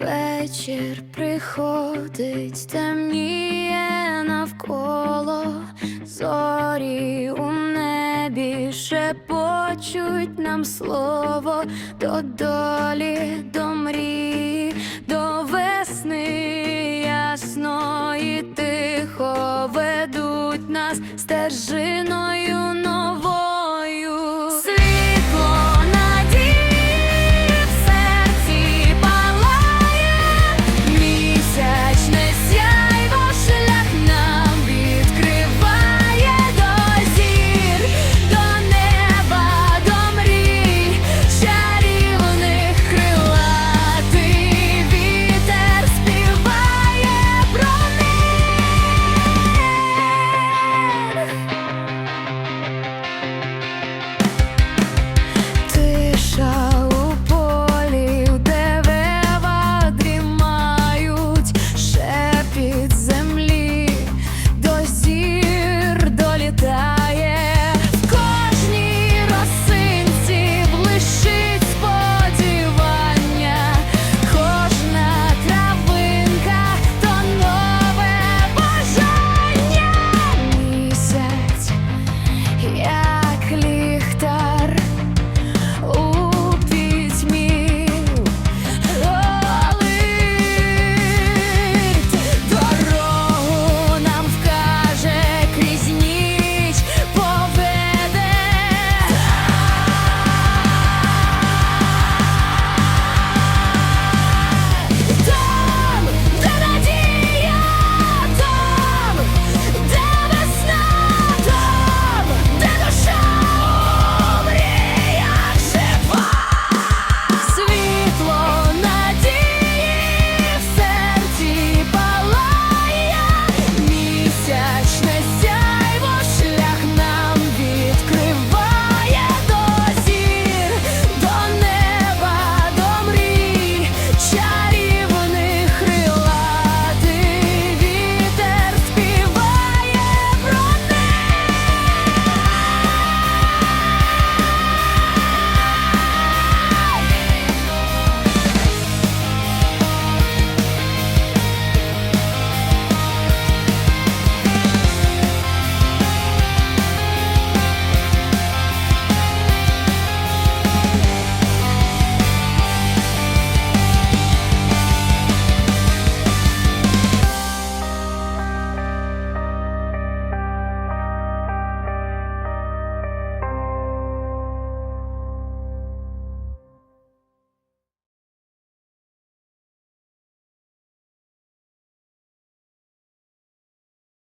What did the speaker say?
Вечір приходить, темніє навколо, зорі у небі шепочуть нам слово до долі, до мрії, до весни ясно і тихо ведуть нас стежиною.